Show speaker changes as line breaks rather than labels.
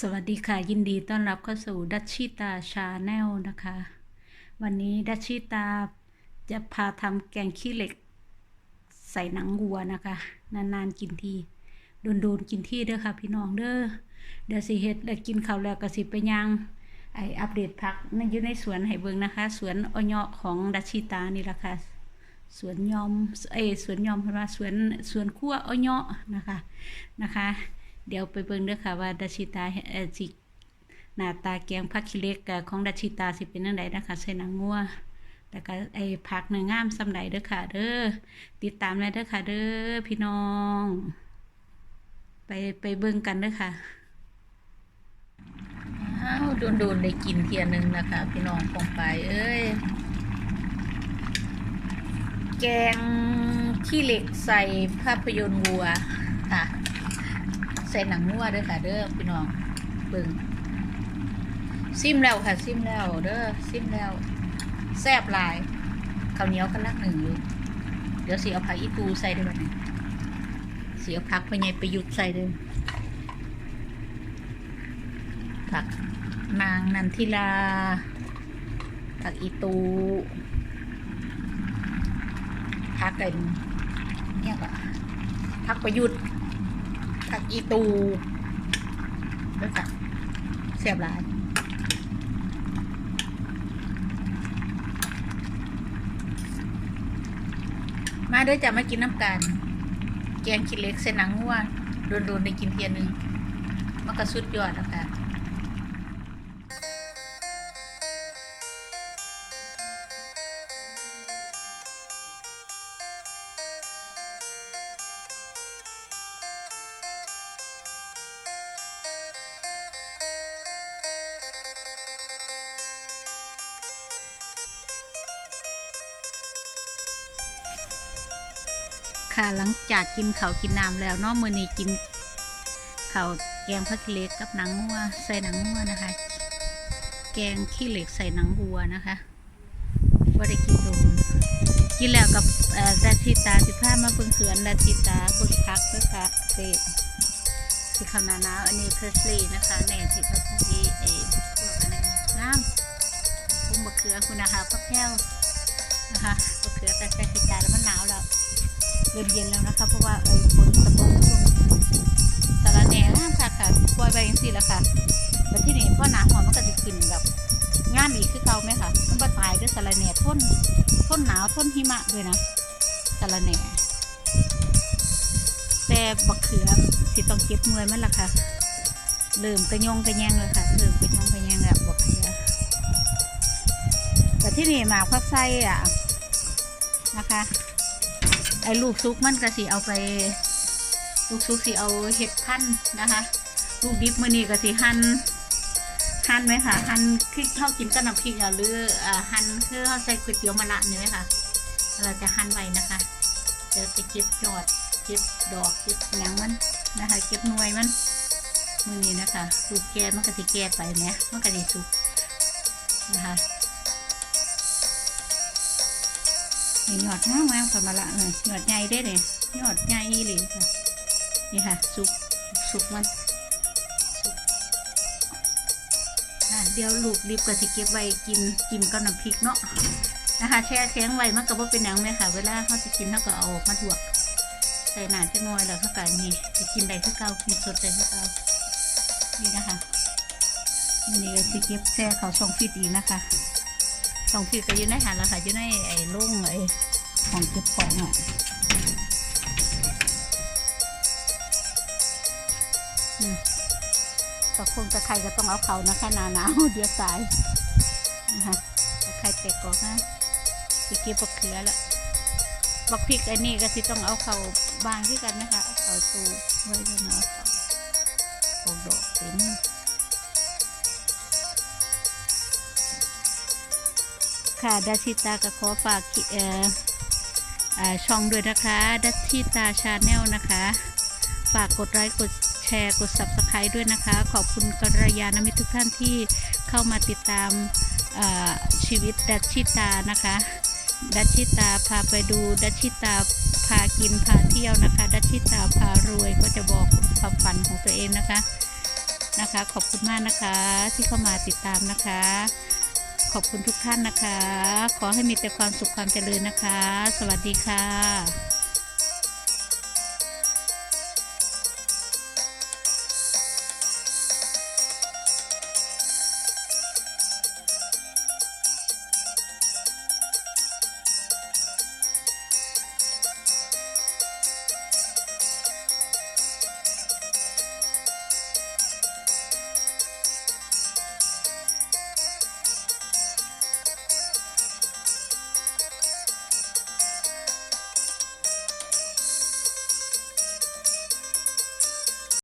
สวัสดีค่ะ ยินดีต้อนรับเข้าสู่ดัชชิตาชาแนลนะคะ วันนี้ดัชชิตาจะพาทำแกงขี้เหล็ก ใส่หนังวัวนะคะ นานๆกินทีโดนๆกินที่เด้อค่ะ พี่น้องเด้อเดี๋ยวสิเฮ็ดแล้วกินข้าวแล้วก็สิไปย่างไออัปเดตพักนั่นอยู่ในสวนให้เบิงนะคะ สวนอ้อยเงาะของดัชชิตานี่ละค่ะสวนยอมเอสวนยอมเพราะว่าสวนสวนขั้วอ้อยเงาะนะคะนะคะ เดี๋ยวไปเบิ่งเด้อค่ะว่าดัชิตาเอ่อสิหน้าตาแกงผักขี้เหล็กของดัชิตาสิเป็นจังไดนะคะใส่หนังงัวแต่ก็ไอ้ผักเนื้องามสำใดเด้อค่ะ เด้อติดตามเลยเด้อค่ะ เด้อพี่น้อง ไปไปเบิ่งกันเด้อค่ะอ้าวโดนๆได้กินเทียหนึงนะคะ พี่น้องปองไปเอ้ยแกงขี้เหล็กใส่ภาพยนตร์วัว ส่หนังวัวเด้อค่ะเด้อพี่น้องเบิ่งซิมแล้วค่ะซิมแล้วเด้อซิมแล้วแซ่บลายข้าวเหนียวกันลักหนึ่งอยู่เดี๋ยวสิเอาผักอีตูใส่ด้วยบัดนี้สิเอาผักพะไยประยุทธ์ใส่ด้วยผักนางนันทิลาผักอีตูผักกันเนี่ยก็ผักประยุทธ์ ผักอีตูแล้วจ้ะเสียบลายมาด้วยจะมากินน้ำกัน แกงขี้เล็กเส้นหนังง่วโดนๆได้กินเทียนหนึ่งมันก็สุดยอดแล้วค่ะ ค่ะหลังจากกินเขากินน้ำแล้วนาะมื้อนี้กินเขาวแกงผักขี้เหล็กกับหนังงัวใส่หนังงัวนะคะ แกงขี้เหล็กใส่หนังวัวนะคะว่าได้กินโดนกินแล้วกับอ่อดาชิตาสิผ้ามาเบิ่งเขือนดาชิตาคนพักเพื่อค่ะเศษที่เขาวหนาหนาวอันนี้เพอร์สลีย์นะคะแหน่ที่เขาที่เอพวกอันนั้นงามพุ่มมะเขือคุณนะคะพักแพ้วนะคะมะเขือแต่ใส่ชิตาแล้วมันหนาวแล้ว เริ่มเย็นแล้วนะคะเพราะว่าเออฝนตะบงช่วงสารแหน่งามค่ะค่ะปล่อยไปยังสี่ล้วค่ะแต่ที่นี่พ่อหนาหอมมันก็จะขึ้นแบบงามอีกคือเก่าไหมคะมันบ่ตายด้วยสารแหน่ทนทนหนาวทนหิมะด้วยนะสารแหน่แต่บักเขือสิต้องเก็บหน่วยมันละค่ะเริ่มกระยงกระแยงเลยค่ะเริ่มกระยงกระแยงแบบบักเขือแต่ที่นี่หมากพักไส้อะนะคะ ไอ้ลูกซุกมันก็สิเอาไป ลูกซุกสิเอาเห็ดพันนะคะ ลูกดิบมือนี้ก็สิหั่นหั่นไหมคะหั่นคือเข้ากินกับน้ำพริกอะหรืออ่าหั่นคือเขาใส่ก๋วยเตี๋ยวมะระนี่ไหมคะเราจะหั่นไว้นะคะเดี๋ยวจะเก็บยอดเก็บดอกเก็บหยังมันนะคะ เก็บหน่วยมันมือนี้นะคะลูกแก่มันก็สิแก่ไปเนี่ยมันก็สิสุกนะคะ นี่ยอดงามงามค่ะมาละเลยยอดใหญ่ได้เลยยอดใหญ่เลยค่ะนี่ค่ะสุกสุกมันสุกอะเดี๋ยวลูกรีบกับสิเก็บไว้กินกินกับน้ำพริกเนาะนะคะแช่แข็งไว้มันก็บ่เป็นหนังไหมค่ะ เวลาเขาจะกินเขาก็เอาออกมาถวกใส่หนาจะน้อยแล้วเขาก็นี่จะกินได้คือเก่ากินสดได้คือเก่านี่นะคะนี่ก็สิเก็บแช่เขาส่งฟิตอีกนะคะของพี่ก็อยู่ในหันแล้วค่ะอยู่ในไอ้ ลุงไอ้ของเก็บของอะตะคงตะไคร่ก็ต้องเอาเขานะคะหนาหนาวเดี๋ยวตายนะคะตะไคร่เตะก่อนนะสิเก็บบักเขือละบักพริกอันนี้ก็สิต้องเอาเขาบางที่กันนะคะเอาเขาตูไว้กันเอาเขาอ ค่ะดัชชิตาก็ขอฝากเอ่อช่องด้วยนะคะดัชชิตาชาแนลนะคะ ฝากกดไลค์กดแชร์กด subscribe ด้วยนะคะ ขอบคุณกัลยาณมิตรทุกท่านที่เข้ามาติดตามชีวิตดัชชิตานะคะ ดัชชิตาพาไปดูดัชชิตาพากินพาเที่ยวนะคะ ดัชชิตาพารวยก็จะบอกความฝันของตัวเองนะคะนะคะ ขอบคุณมากนะคะที่เข้ามาติดตามนะคะ ขอบคุณทุกท่านนะคะ ขอให้มีแต่ความสุขความเจริญนะคะ สวัสดีค่ะ